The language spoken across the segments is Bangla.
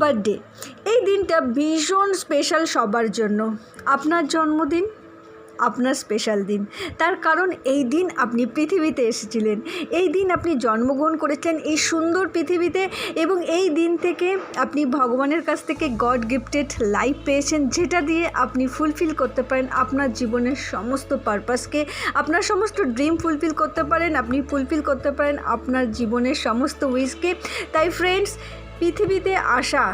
বার্থডে। এই দিনটা ভীষণ স্পেশাল সবার জন্য। আপনার জন্মদিন, আপনার স্পেশাল দিন। তার কারণ এই দিন আপনি পৃথিবীতে এসেছিলেন। এই দিন আপনি জন্মগ্রহণ করেছিলেন এই সুন্দর পৃথিবীতে এবং এই দিন থেকে আপনি ভগবানের কাছ থেকে গড গিফটেড লাইফ পেয়েছেন, যেটা দিয়ে আপনি ফুলফিল করতে পারেন আপনার জীবনের সমস্ত পারপাসকে আপনার সমস্ত ড্রিম ফুলফিল করতে পারেন, আপনি ফুলফিল করতে পারেন আপনার জীবনের সমস্ত উইশকে তাই ফ্রেন্ডস পৃথিবীতে আসা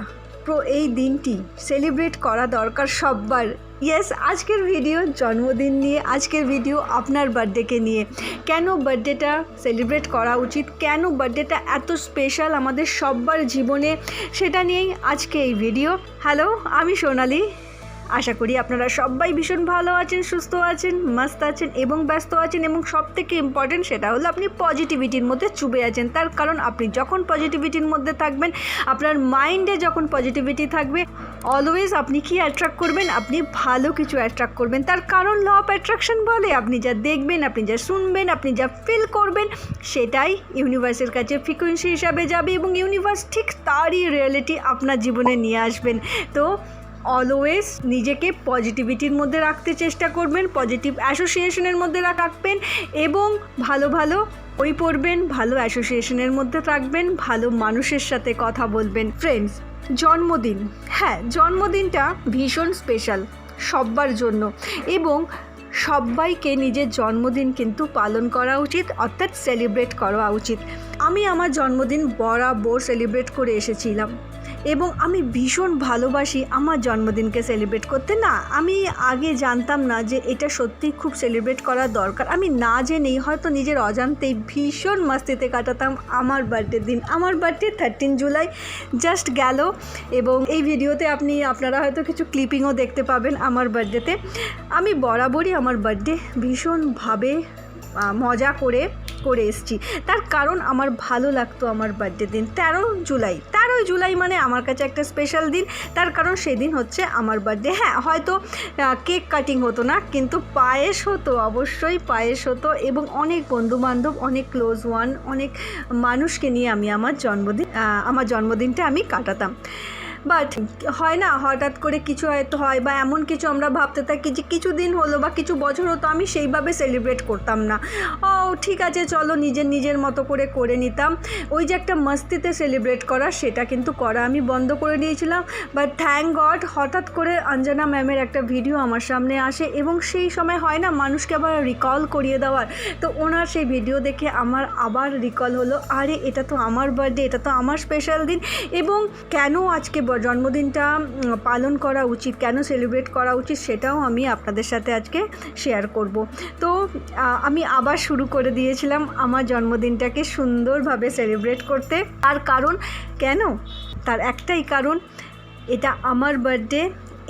প্রো এই দিনটি সেলিব্রেট করা দরকার সববার। ইয়েস আজকের ভিডিও জন্মদিন নিয়ে আজকের ভিডিও আপনার বার্থডেকে নিয়ে। কেন বার্থডেটা সেলিব্রেট করা উচিত? কেন বার্থডেটা এত স্পেশাল আমাদের সব্বার জীবনে? সেটা নিয়েই আজকে এই ভিডিও হ্যালো আমি সোনালি। আশা করি আপনারা সবাই ভীষণ ভালো আছেন, সুস্থ আছেন, মস্ত আছেন এবং ব্যস্ত আছেন এবং সব থেকে ইম্পর্টেন্ট সেটা হলো আপনি পজিটিভিটির মধ্যে চুবে আছেন। তার কারণ আপনি যখন পজিটিভিটির মধ্যে থাকবেন, আপনার মাইন্ডে যখন পজিটিভিটি থাকবে অলওয়েজ আপনি কি অ্যাট্রাক্ট করবেন? আপনি ভালো কিছু অ্যাট্রাক্ট করবেন। তার কারণ ল অফ অ্যাট্রাকশন বলে, আপনি যা দেখবেন, আপনি যা শুনবেন, আপনি যা ফিল করবেন, সেটাই ইউনিভার্সের কাছে ফ্রিকোয়েন্সি হিসাবে যাবে এবং ইউনিভার্স ঠিক তারই রিয়েলিটি আপনার জীবনে নিয়ে আসবেন। তো অলওয়েজ নিজেকে পজিটিভিটির মধ্যে রাখতে চেষ্টা করবেন পজিটিভ অ্যাসোসিয়েশনের মধ্যে রাখবেন এবং ভালো ভালো বই পড়বেন, ভালো অ্যাসোসিয়েশনের মধ্যে থাকবেন, ভালো মানুষের সাথে কথা বলবেন। ফ্রেন্ডস জন্মদিন। হ্যাঁ জন্মদিনটা ভীষণ স্পেশাল সব্বার জন্য এবং সবাইকে নিজের জন্মদিন কিন্তু পালন করা উচিত, অর্থাৎ সেলিব্রেট করা উচিত। আমি আমার জন্মদিন বরাবর সেলিব্রেট করে এসেছিলাম। এবং আমি ভীষণ ভালোবাসি আমার জন্মদিনকে সেলিব্রেট করতে। না, আমি আগে জানতাম না যে এটা সত্যিই খুব সেলিব্রেট করা দরকার। আমি না জেনেই হয়তো নিজের অজান্তেই ভীষণ মাস্তিতে কাটাতাম আমার বার্থডের দিন। আমার বার্থডে থার্টিন জুলাই জাস্ট গেল এবং এই ভিডিওতে আপনি, আপনারা হয়তো কিছু ক্লিপিংও দেখতে পাবেন আমার বার্থডেতে আমি বরাবরই আমার বার্থডে ভীষণভাবে মজা করে করে এসেছি। তার কারণ আমার ভালো লাগতো আমার বার্থডে দিন। তেরো জুলাই তেরোই জুলাই মানে আমার কাছে একটা স্পেশাল দিন। তার কারণ সেদিন হচ্ছে আমার বার্থডে হ্যাঁ হয়তো কেক কাটিং হতো না, কিন্তু পায়েস হতো, অবশ্যই পায়েস হতো এবং অনেক বন্ধুবান্ধব, অনেক ক্লোজ ওয়ান অনেক মানুষকে নিয়ে আমি আমার জন্মদিন আমার জন্মদিনটা আমি কাটাতাম। বাট হয় না, হঠাৎ করে কিছু হয়তো হয় বা এমন কিছু আমরা ভাবতে থাকি যে কিছু দিন হলো বা কিছু বছর হতো, আমি সেইভাবে সেলিব্রেট করতাম না। ও, ঠিক আছে, চলো নিজের নিজের মতো করে করে নিতাম। ওই যে একটা মস্তিতে সেলিব্রেট করা, সেটা কিন্তু করা আমি বন্ধ করে দিয়েছিলাম। বাট থ্যাংক গড হঠাৎ করে অঞ্জনা ম্যামের একটা ভিডিও আমার সামনে আসে এবং সেই সময় হয় না, মানুষকে আবার রিকল করিয়ে দেওয়ার। তো ওনার সেই ভিডিও দেখে আমার আবার রিকল হলো, আরে, এটা তো আমার বার্থডে এটা তো আমার স্পেশাল দিন। এবং কেন আজকে জন্মদিনটা পালন করা উচিত, কেন সেলিব্রেট করা উচিত সেটাও আমি আপনাদের সাথে আজকে শেয়ার করব। তো আমি আবার শুরু করে দিয়েছিলাম আমার জন্মদিনটাকে সুন্দরভাবে সেলিব্রেট করতে। আর কারণ, কেন? তার একটাই কারণ, এটা আমার বার্থডে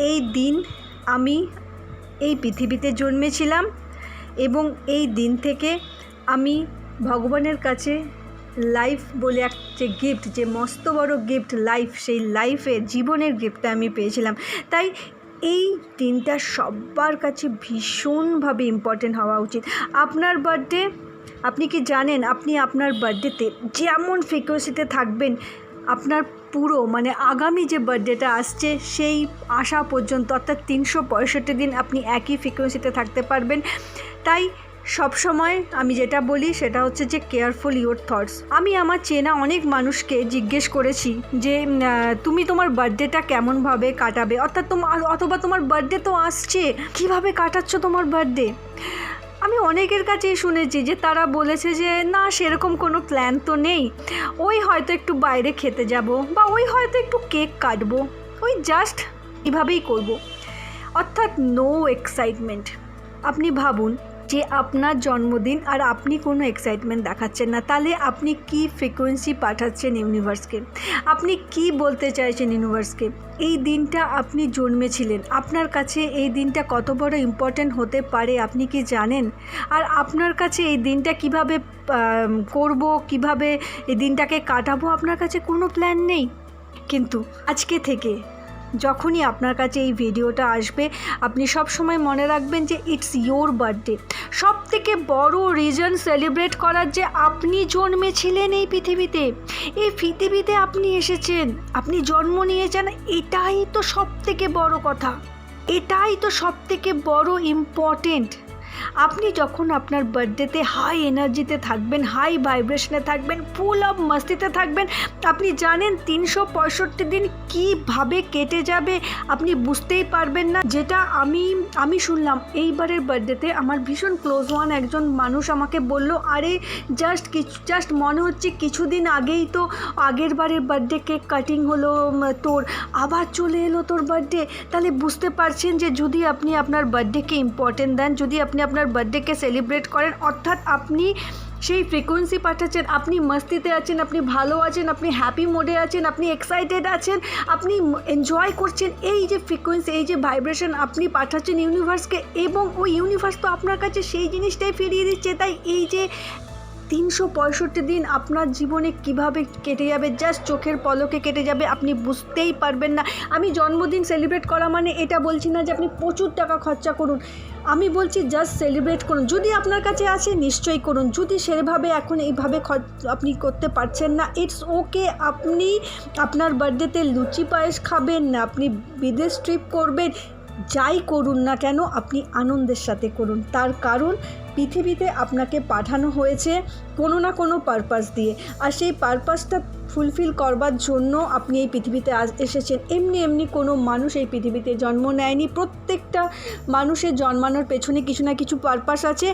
এই দিন আমি এই পৃথিবীতে জন্মেছিলাম এবং এই দিন থেকে আমি ভগবানের কাছে লাইফ বলে এক যে গিফট যে মস্ত বড় গিফট লাইফ সেই লাইফে জীবনের গিফটটা আমি পেয়েছিলাম। তাই এই দিনটা সবার কাছে ভীষণভাবে ইম্পর্টেন্ট হওয়া উচিত। আপনার বার্থডে আপনি কি জানেন, আপনি আপনার বার্থডেতে যেমন ফ্রিকোয়েন্সিতে থাকবেন, আপনার পুরো মানে আগামী যে বার্থডেটা আসছে, সেই আসা পর্যন্ত অর্থাৎ তিনশো পঁয়ষট্টি দিন আপনি একই ফ্রিকোয়েন্সিতে থাকতে পারবেন। তাই সবসময় আমি যেটা বলি সেটা হচ্ছে যে কেয়ারফুল ইউর থটস আমি আমার চেনা অনেক মানুষকে জিজ্ঞেস করেছি যে তুমি তোমার বার্থডেটা কেমনভাবে কাটাবে? অর্থাৎ তোমার অথবা তোমার বার্থডে তো আসছে, কীভাবে কাটাচ্ছ তোমার বার্থডে আমি অনেকের কাছেই শুনেছি যে তারা বলেছে যে, না, সেরকম কোনো প্ল্যান তো নেই। ওই হয়তো একটু বাইরে খেতে যাব বা ওই হয়তো একটু কেক কাটবো। ওই জাস্ট এভাবেই করব। অর্থাৎ নো এক্সাইটমেন্ট আপনি ভাবুন যে আপনার জন্মদিন আর আপনি কোনো এক্সাইটমেন্ট দেখাচ্ছেন না, তাহলে আপনি কি ফ্রিকোয়েন্সি পাঠাচ্ছেন ইউনিভার্সকে আপনি কি বলতে চাইছেন ইউনিভার্সকে এই দিনটা আপনি জন্মেছিলেন, আপনার কাছে এই দিনটা কত বড় ইম্পর্ট্যান্ট হতে পারে আপনি কি জানেন? আর আপনার কাছে এই দিনটা কীভাবে করব, কীভাবে এই দিনটাকে কাটাবো, আপনার কাছে কোনো প্ল্যান নেই। কিন্তু আজকে থেকে যখনই আপনার কাছে এই ভিডিওটা আসবে, আপনি সব সময় মনে রাখবেন যে ইটস ইয়োর বার্থডে সব থেকে বড় রিজন সেলিব্রেট করার যে আপনি জন্মেছিলেন এই পৃথিবীতে এই পৃথিবীতে আপনি এসেছেন, আপনি জন্ম নিয়েছেন, এটাই তো সব থেকে বড় কথা। এটাই তো সব থেকে বড় ইম্পর্টেন্ট আপনি যখন আপনার বার্থডেতে হাই এনার্জিতে থাকবেন হাই ভাইব্রেশনে থাকবেন ফুল অফ মস্তিতে থাকবেন, আপনি জানেন তিনশো পঁয়ষট্টি দিন কীভাবে কেটে যাবে আপনি বুঝতেই পারবেন না। যেটা আমি আমি শুনলাম, এইবারের বার্থডেতে আমার ভীষণ ক্লোজ ওয়ান একজন মানুষ আমাকে বলল, আরে জাস্ট কিছু জাস্ট মনে হচ্ছে কিছুদিন আগেই তো আগের বারের বার্থডে কেক কাটিং হলো তোর। আবার চলে এলো তোর বার্থডে তাহলে বুঝতে পারছেন যে যদি আপনি আপনার বার্থডেকে ইম্পর্টেন্ট দেন, যদি আপনি আপনার বার্থডেকে সেলিব্রেট করেন, অর্থাৎ আপনি সেই ফ্রিকোয়েন্সি পাঠাচ্ছেন, আপনি মস্তিতে আছেন, আপনি ভালো আছেন, আপনি হ্যাপি মোডে আছেন, আপনি এক্সাইটেড আছেন, আপনি এনজয় করছেন, এই যে ফ্রিকোয়েন্সি এই যে ভাইব্রেশন আপনি পাঠাচ্ছেন ইউনিভার্সকে এবং ওই ইউনিভার্স তো আপনার কাছে সেই জিনিসটাই ফিরিয়ে দিচ্ছে, তাই এই যে তিনশো পঁয়ষট্টি দিন আপনার জীবনে কীভাবে কেটে যাবে? জাস্ট চোখের পলকে কেটে যাবে, আপনি বুঝতেই পারবেন না। আমি জন্মদিন সেলিব্রেট করা মানে এটা বলছি না যে আপনি প্রচুর টাকা খরচা করুন। আমি বলছি জাস্ট সেলিব্রেট করুন। যদি আপনার কাছে আছে নিশ্চয়ই করুন। যদি সেভাবে এখন এইভাবে আপনি করতে পারছেন না ইটস ওকে আপনি আপনার বার্থডেতে লুচি পায়েস খাবেন না, আপনি বিদেশ ট্রিপ করবেন। যাই করুন না কেন, আপনি আনন্দের সাথে করুন। তার কারণ, পৃথিবীতে আপনাকে পাঠানো হয়েছে কোনো না কোনো পারপাস দিয়ে। আর সেই পারপাসটা ফুলফিল করবার জন্য আপনি এই পৃথিবীতে আজ এসেছেন। এমনি এমনি কোনো মানুষ এই পৃথিবীতে জন্ম নেয়নি। প্রত্যেকটা মানুষের জন্মানোর পেছনে কিছু না কিছু পারপাস আছে।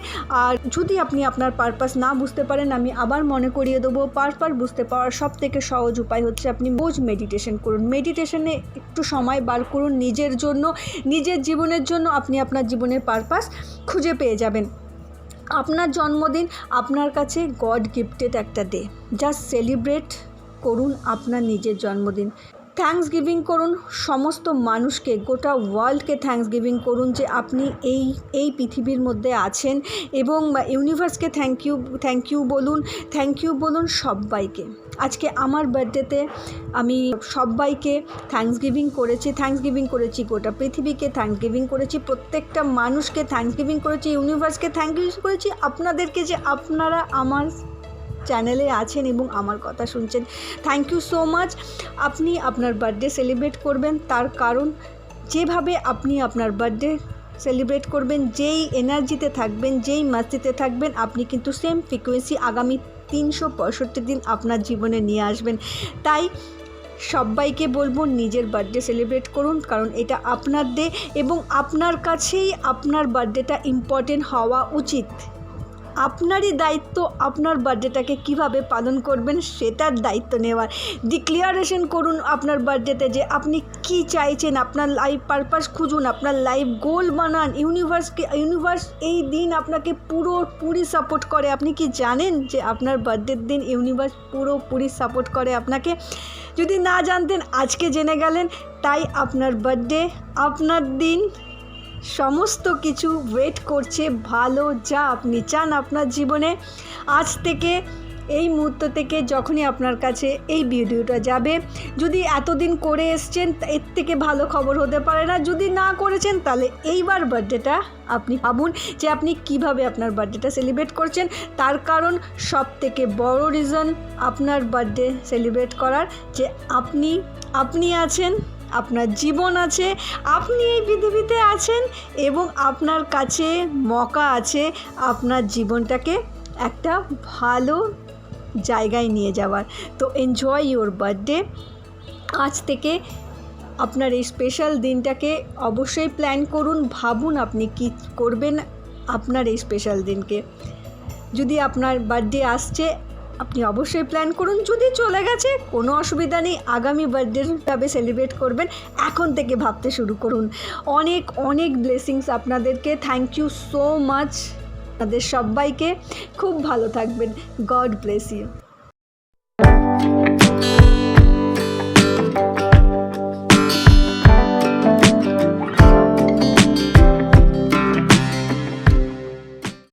আর যদি আপনি আপনার পারপাস না বুঝতে পারেন, আমি আবার মনে করিয়ে দেবো পারপাস বুঝতে পাওয়ার সব থেকে সহজ উপায় হচ্ছে আপনি বোঝ মেডিটেশন করুন। মেডিটেশনে একটু সময় বার করুন নিজের জন্য। নিজের জীবনের জন্য আপনি আপনার জীবনের পারপাস খুঁজে পেয়ে যাবেন। আপনার জন্মদিন আপনার কাছে গড গিফটেড একটা ডে জাস্ট সেলিব্রেট করুন আপনার নিজের জন্মদিন। থ্যাঙ্কস গিভিং করুন, সমস্ত মানুষকে, গোটা ওয়ার্ল্ডকে থ্যাঙ্কস গিভিং করুন যে আপনি এই এই পৃথিবীর মধ্যে আছেন এবং ইউনিভার্সকে থ্যাংক ইউ থ্যাংক ইউ বলুন থ্যাংক ইউ বলুন সবাইকে। আজকে আমার বার্থডেতে আমি সবাইকে থ্যাঙ্কস গিভিং করেছি থ্যাঙ্কস গিভিং করেছি গোটা পৃথিবীকে থ্যাঙ্কস গিভিং করেছি, প্রত্যেকটা মানুষকে থ্যাঙ্কস গিভিং করেছি ইউনিভার্সকে থ্যাংক ইউ করেছি, আপনাদেরকে যে আপনারা আমার চ্যানেলে আছেন এবং আমার কথা শুনছেন। থ্যাংক ইউ সো মাচ আপনি আপনার বার্থডে সেলিব্রেট করবেন, তার কারণ যেভাবে আপনি আপনার বার্থডে সেলিব্রেট করবেন, যেই এনার্জিতে থাকবেন, যেই মাস্তিতে থাকবেন, আপনি কিন্তু সেম ফ্রিকোয়েন্সি আগামী তিনশো পঁয়ষট্টি দিন আপনার জীবনে নিয়ে আসবেন। তাই সবাইকে বলব, নিজের বার্থডে সেলিব্রেট করুন, কারণ এটা আপনার ডে এবং আপনার কাছেই আপনার বার্থডেটা ইম্পর্টেন্ট হওয়া উচিত। আপনারই দায়িত্ব, আপনার বার্থডেটাকে কীভাবে পালন করবেন সেটার দায়িত্ব নেওয়ার। ডিক্লিয়ারেশন করুন আপনার বার্থডেতে যে আপনি কি চাইছেন, আপনার লাইফ পারপাস খুঁজুন, আপনার লাইফ গোল বানান ইউনিভার্সকে ইউনিভার্স এই দিন আপনাকে পুরোপুরি সাপোর্ট করে। আপনি কি জানেন যে আপনার বার্থডের দিন ইউনিভার্স পুরোপুরি সাপোর্ট করে আপনাকে? যদি না জানতেন, আজকে জেনে গেলেন, তাই আপনার বার্থডে, আপনার দিন সমস্ত কিছু ওয়েট করছে, ভালো যা আপনি চান আপনার জীবনে। আজ থেকে, এই মুহূর্ত থেকে যখনই আপনার কাছে এই ভিডিওটা যাবে, যদি এতদিন করে এসছেন, এর থেকে ভালো খবর হতে পারে না। যদি না করেছেন, তাহলে এইবার বার্থডেটা আপনি ভাবুন যে আপনি কীভাবে আপনার বার্থডেটা সেলিব্রেট করছেন। তার কারণ সব থেকে বড় রিজন আপনার বার্থডে সেলিব্রেট করার যে আপনি আপনি আছেন আপনার জীবন আছে, আপনি এই পৃথিবীতে আছেন এবং আপনার কাছে মকা আছে, আপনার জীবনটাকে একটা ভালো জায়গায় নিয়ে যাওয়ার। তো এনজয় ইউর বার্থডে আজ থেকে আপনার এই স্পেশাল দিনটাকে অবশ্যই প্ল্যান করুন, ভাবুন আপনি কি করবেন আপনার এই স্পেশাল দিনকে। যদি আপনার বার্থডে আসছে আপনি অবশ্যই প্ল্যান করুন। যদি চলে গেছে, কোনো অসুবিধা নেই। আগামী বার্থডেটাবে সেলিব্রেট করবেন। এখন থেকে ভাবতে শুরু করুন। অনেক অনেক ব্লেসিংস আপনাদেরকে। থ্যাংক ইউ সো মাচ আপনাদের সবাইকে। খুব ভালো থাকবেন। God bless you